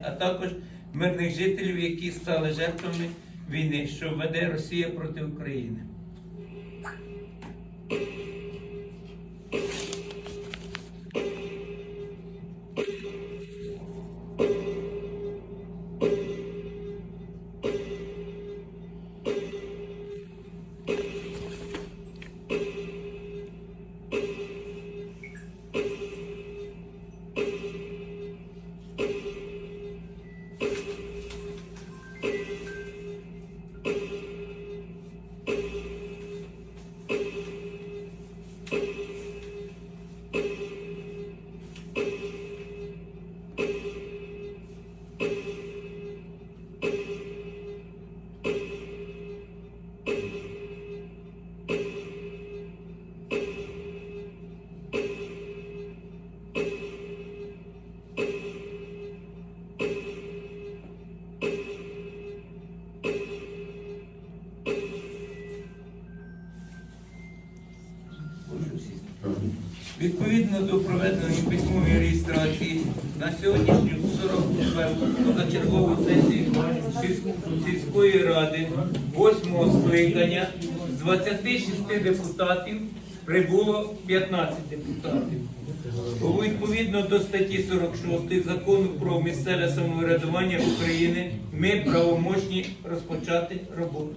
а також мирних жителів, які стали жертвами війни, що веде Росія проти України. До проведеної письмової реєстрації на сьогоднішню 44-ту позачергову сесію сільської ради 8 скликання з 26 депутатів прибуло 15 депутатів. Відповідно до статті 46 закону про місцеве самоврядування України ми правомочні розпочати роботу.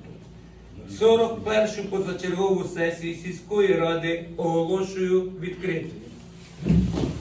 41-шу позачергову сесію сільської ради оголошую відкритою. Thank you.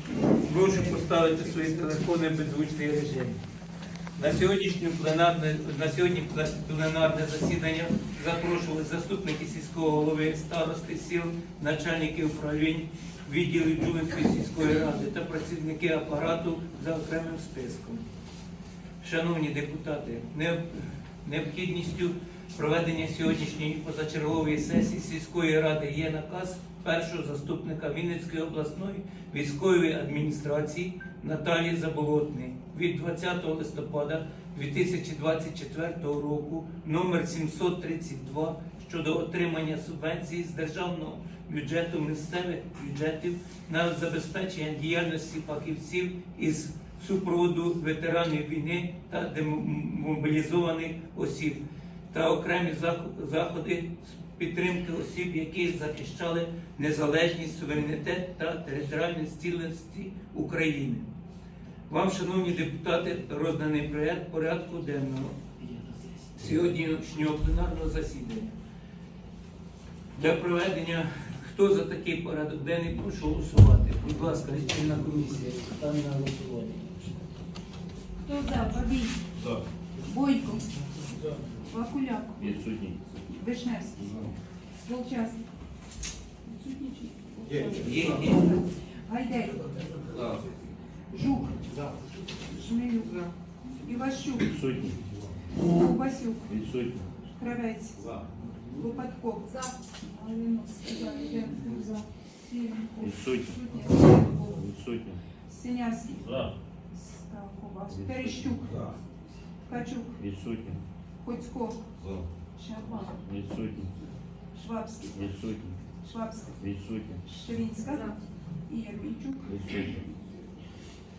прошу поставити свої телефони в беззвучний режим. На пленарне, на сьогодні пленарне засідання запрошували заступники сільського голови, старости сіл, начальники управлінь, відділів Джулинської сільської ради та працівники апарату за окремим списком. Шановні депутати, необхідністю проведення сьогоднішньої позачергової сесії сільської ради є наказ першого заступника Вінницької обласної військової адміністрації Наталії Заболотної від 20 листопада 2024 року номер 732 щодо отримання субвенції з державного бюджету місцевих бюджетів на забезпечення діяльності фахівців із супроводу ветеранів війни та демобілізованих осіб та окремі заходи з підтримки осіб, які захищали незалежність, суверенітет та територіальну цілісність України. Вам, шановні депутати, розданий проєкт порядку денного сьогоднішнього пленарного засідання. Для проведення, хто за такий порядок денний, прошу голосувати. Будь ласка, лічильна комісія. Ставлю на голосування. Хто за? Бабій. За. Бойко. Вакуляк. Відсутній. Вишневський. Волчанський. Відсутній чи? Є. Гайдай. За. Жук. Шмелюк. Іващук. Відсутні. Ковбасюк. Відсутні. Кравець. За. Лопатков. За. Малиновський. За. Руденко. За. Сіренко. Відсутні. Сенко. Відсутні. Синявський. За. Ставкова. Перещук. Ткачук. Відсутні. Хоцько. За. Щербан. Відсутні. Швабський. Відсутні. Швабський. Відсутні. Щевінська. І Ярмійчук. Відсутні.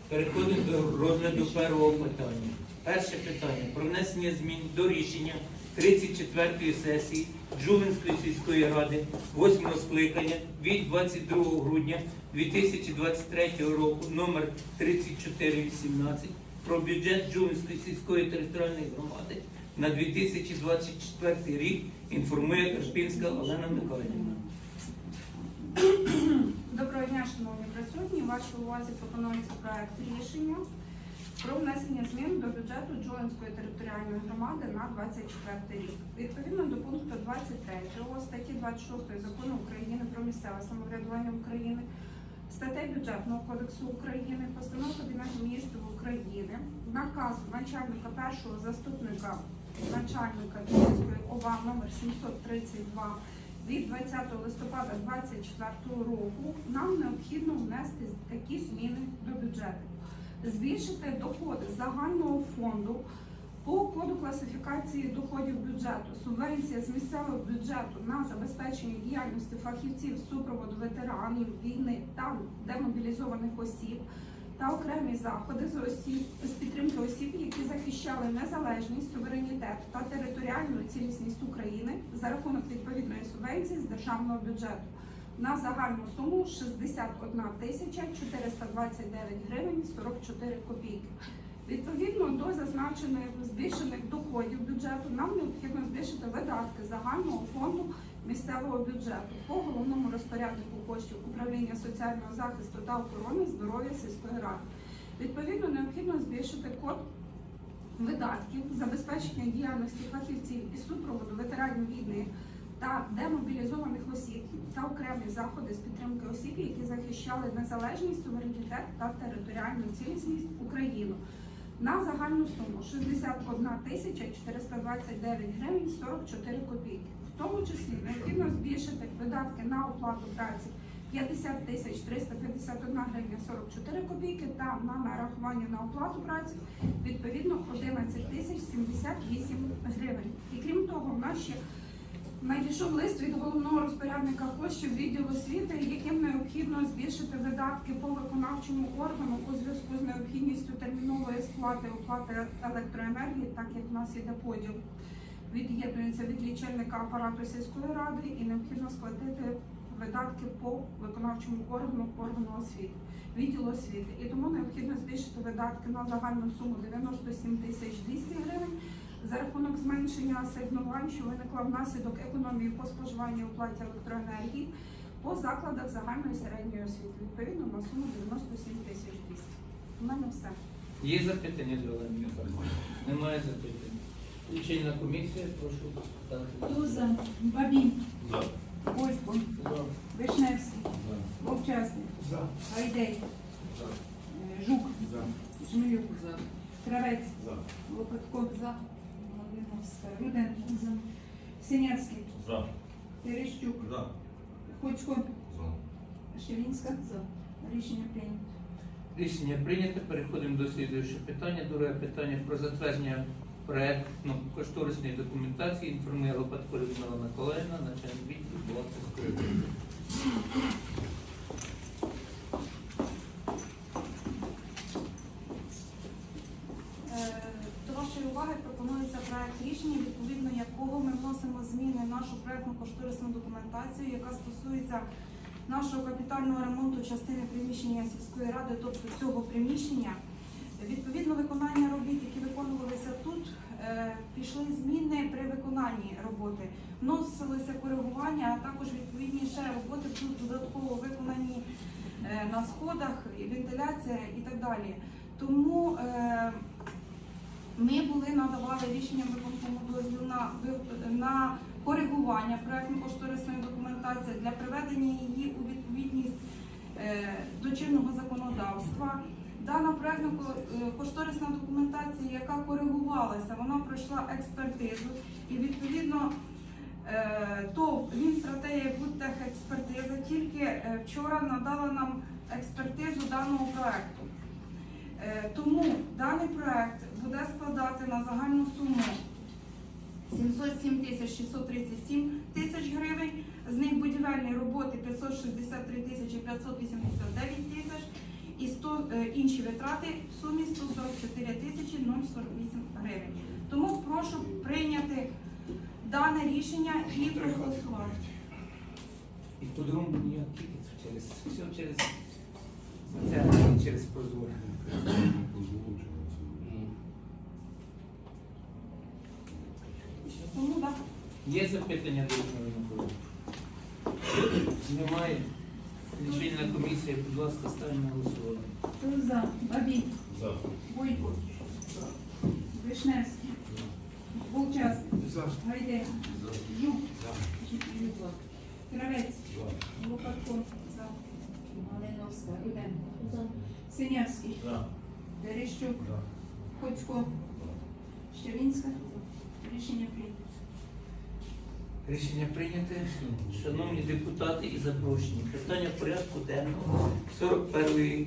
Переходимо до розгляду першого питання. Перше питання про внесення змін до рішення 34-ї сесії Джулинської сільської ради 8 скликання від 22 грудня 2023 року номер 3418 про бюджет Джулинської сільської територіальної громади на 2024 рік інформує Карпінська Олена Михайлівна. Доброго дня, шановні присутні. Вашій увазі пропонується проект рішення про внесення змін до бюджету Джолинської територіальної громади на 24 рік. Відповідно до пункту 23 статті 26 закону України про місцеве самоврядування України, статей бюджетного кодексу України, постанов Кабінету міністрів України, наказу начальника першого заступника начальника Джолинської ОВА номер 732 від 20 листопада 2024 року нам необхідно внести такі зміни до бюджету. Збільшити доходи загального фонду по коду класифікації доходів бюджету, субвенція з місцевого бюджету на забезпечення діяльності фахівців супроводу ветеранів війни та демобілізованих осіб та окремі заходи з осіб з підтримки осіб, які захищали незалежність, суверенітет та територіальну цілісність України за рахунок відповідної субвенції з державного бюджету на загальну суму 61 тисяча 429 гривень 44 копійки. Відповідно до зазначених збільшених доходів бюджету, нам необхідно збільшити видатки загального фонду місцевого бюджету по головному розпоряднику коштів управління соціального захисту та охорони здоров'я сільської ради. Відповідно, необхідно збільшити код видатків забезпечення діяльності фахівців із супроводу ветеранів війни та демобілізованих осіб та окремі заходи з підтримки осіб, які захищали незалежність, суверенітет та територіальну цілісність України на загальну суму 61 тисяча 429 гривень 44 копійки. В тому числі необхідно збільшити видатки на оплату праці 50 тисяч 351 гривня 44 копійки та на нарахування на оплату праці відповідно 11 тисяч 78 гривень. І крім того, в нас ще надійшов лист від головного розпорядника коштів відділу освіти, яким необхідно збільшити видатки по виконавчому органу у зв'язку з необхідністю термінової сплати оплати електроенергії, так як в нас іде поділ. Від'єднується від лічильника апарату сільської ради і необхідно сплатити видатки по виконавчому органу органу освіти, відділу освіти. І тому необхідно збільшити видатки на загальну суму 97 тисяч 200 гривень за рахунок зменшення асигнувань, що виникла внаслідок економії по споживанню оплаті електроенергії по закладах загальної середньої освіти. Відповідно на суму 97 тисяч 200. У мене все. Є запитання до Олени Михайлівни? Немає запитань. Лічильна комісія, прошу. ставити. Туза. Бабін. За. Бойко. Вишневський. Вовчасник. Гайдей. Е, Жук. Жмелюк. Кравець. За. Лопатков. За. Малиновська. Руденко. Синявський. За. Терещук. За. Хоцько. За. Щевінська. За. Рішення прийнято. Рішення прийнято. Переходимо до слідуючого питання. Друге питання про затвердження проектно-кошторисної документації інформує Лопатко Людмила Миколаївна, начальник відділу служби. Е, До вашої уваги пропонується проект рішення, відповідно якого ми вносимо зміни нашу проектну кошторисну документацію, яка стосується нашого капітального ремонту частини приміщення сільської ради, тобто цього приміщення. Відповідно виконання робіт, які виконувалися тут, е, пішли зміни при виконанні роботи. Вносилися коригування, а також відповідні ще роботи тут додатково виконані е, на сходах, вентиляція і так далі. Тому е, ми були надавали рішенням виконкому дозвіл на, на коригування проектно-кошторисної документації для приведення її у відповідність до чинного законодавства. Дана проектна ко- е, кошторисна документація, яка коригувалася, вона пройшла експертизу. І відповідно е, ТОВ він стратегія експертиза тільки е, вчора надала нам експертизу даного проекту. Е, Тому даний проект буде складати на загальну суму 707 тисяч 637 тисяч гривень, з них будівельні роботи 563 тисячі 589 тисяч і 100, е, інші витрати в сумі 144 тисячі 048 гривень. Тому прошу прийняти дане рішення і проголосувати. І по-другому ніяк через все через це через прозоро. Тому так. Є запитання до Немає. Лічильна комісія, будь ласка, ставимо на голосування. Хто за? Бабій. За. Бойко. Вишневський. Волчанський. Гайдек. Жук. Кравець. Лопатко. За. Малиновська. Руденко. Синявський. За. Берещук. Хоцько. Щелінська. Рішення прийнято. Рішення прийняте. Шановні депутати і запрошені. Питання порядку денного 41-ї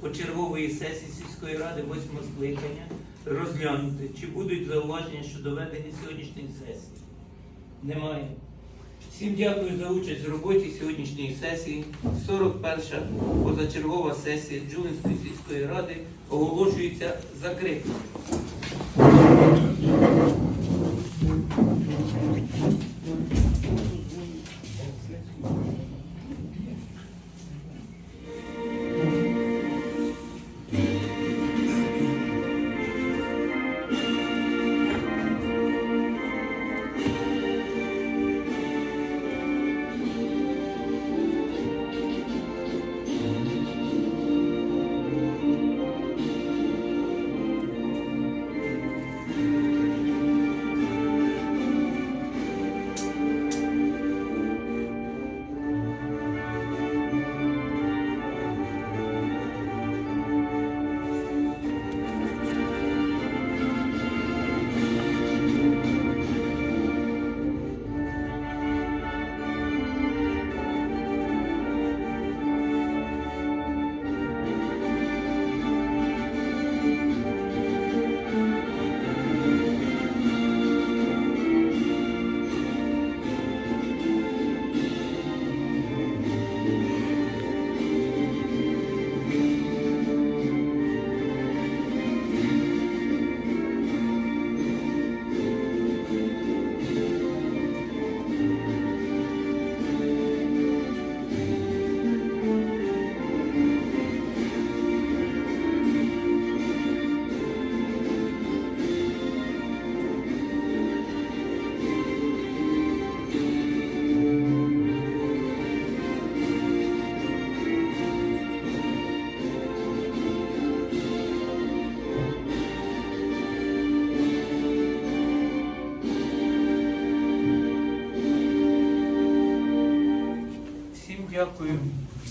почергової сесії сільської ради 8 скликання розглянути, чи будуть зауваження щодо ведення сьогоднішньої сесії. Немає. Всім дякую за участь в роботі сьогоднішньої сесії. 41-ша позачергова сесія Джулинської сільської ради оголошується закритою. Всім дякую.